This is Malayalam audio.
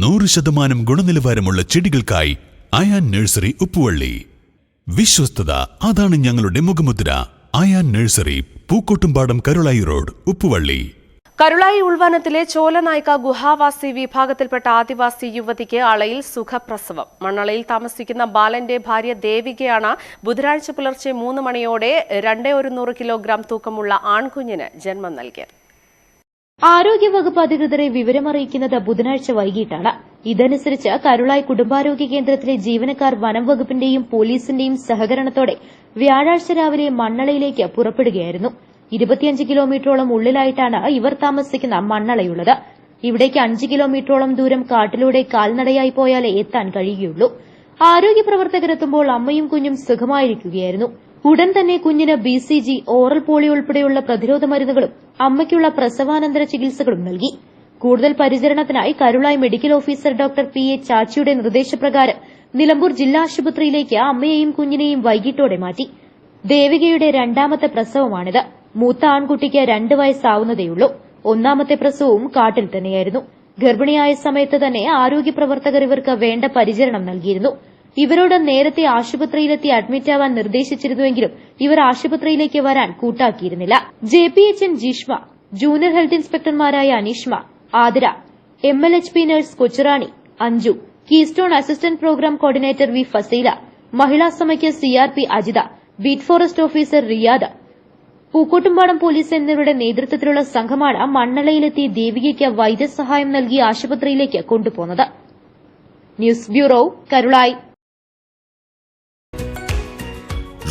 നൂറ് ശതമാനം ഗുണനിലവാരമുള്ള ചെടികൾക്കായി അയാൻ നഴ്സറി ഉപ്പുവള്ളി. വിശ്വസ്തത അതാണ് ഞങ്ങളുടെ മുഖമുദ്ര. Ayan nursery Pookkottumpadam Karulai road Uppuvalli. Karulai ഉൾവനത്തിലെ ചോലനായ്ക്ക ഗുഹാവാസി വിഭാഗത്തിൽപ്പെട്ട ആദിവാസി യുവതിക്ക് അളയിൽ സുഖപ്രസവം. മണ്ണളയിൽ താമസിക്കുന്ന ബാലന്റെ ഭാര്യ ദേവികയാണ് ബുധനാഴ്ച പുലർച്ചെ മൂന്ന് മണിയോടെ രണ്ടേ ഒരുന്നൂറ് കിലോഗ്രാം തൂക്കമുള്ള ആൺകുഞ്ഞിന് ജന്മം നൽകിയത്. ആരോഗ്യവകുപ്പ് അധികൃതരെ വിവരമറിയിക്കുന്നത് ബുധനാഴ്ച വൈകിട്ടാണ്. ഇതനുസരിച്ച് കരുളായി കുടുംബാരോഗ്യ കേന്ദ്രത്തിലെ ജീവനക്കാർ വനം വകുപ്പിന്റെയും പോലീസിന്റെയും സഹകരണത്തോടെ വ്യാഴാഴ്ച രാവിലെ മണ്ണളയിലേക്ക് പുറപ്പെടുകയായിരുന്നു. ഇരുപത്തിയഞ്ച് കിലോമീറ്ററോളം ഉള്ളിലായിട്ടാണ് ഇവർ താമസിക്കുന്ന മണ്ണളയുള്ളത്. ഇവിടേക്ക് അഞ്ച് കിലോമീറ്ററോളം ദൂരം കാട്ടിലൂടെ കാൽനടയായി പോയാലേ എത്താൻ കഴിയുകയുള്ളൂ. ആരോഗ്യ പ്രവർത്തകരെത്തുമ്പോൾ അമ്മയും കുഞ്ഞും സുഖമായിരിക്കുകയായിരുന്നു. ഉടൻ തന്നെ കുഞ്ഞിന് B C G oral polio ഉൾപ്പെടെയുള്ള പ്രതിരോധ മരുന്നുകളും അമ്മയ്ക്കുള്ള പ്രസവാനന്തര ചികിത്സകളും നൽകി. കൂടുതൽ പരിചരണത്തിനായി Karulai medical officer doctor P A ചാച്ചിയുടെ നിർദ്ദേശപ്രകാരം നിലമ്പൂർ ജില്ലാ ആശുപത്രിയിലേക്ക് അമ്മയെയും കുഞ്ഞിനെയും വൈകിട്ടോടെ മാറ്റി. ദേവികയുടെ രണ്ടാമത്തെ പ്രസവമാണിത്. മൂത്ത ആൺകുട്ടിക്ക് രണ്ട് വയസ്സാവുന്നതേയുള്ളൂ. ഒന്നാമത്തെ പ്രസവവും കാട്ടിൽ തന്നെയായിരുന്നു. ഗർഭിണിയായ സമയത്ത് തന്നെ ആരോഗ്യ പ്രവർത്തകർ ഇവർക്ക് വേണ്ട പരിചരണം നൽകിയിരുന്നു. ഇവരോട് നേരത്തെ ആശുപത്രിയിലെത്തി അഡ്മിറ്റാവാൻ നിർദ്ദേശിച്ചിരുന്നുവെങ്കിലും ഇവർ ആശുപത്രിയിലേക്ക് വരാൻ കൂട്ടാക്കിയിരുന്നില്ല. J P H N Jeeshma junior health ഇൻസ്പെക്ടർമാരായ Aneeshma Athira M L H P nurse Kochurani Anju keystone assistant programme coordinator V Fasila മഹിളാ സമിതി CRP Ajitha beat forest officer Riyad Pookkottumpadam police എന്നിവരുടെ നേതൃത്വത്തിലുള്ള സംഘമാണ് മണ്ണളയിലെത്തി ദേവികയ്ക്ക് വൈദ്യസഹായം നൽകി ആശുപത്രിയിലേക്ക് കൊണ്ടുപോന്നത് news bureau Karulai.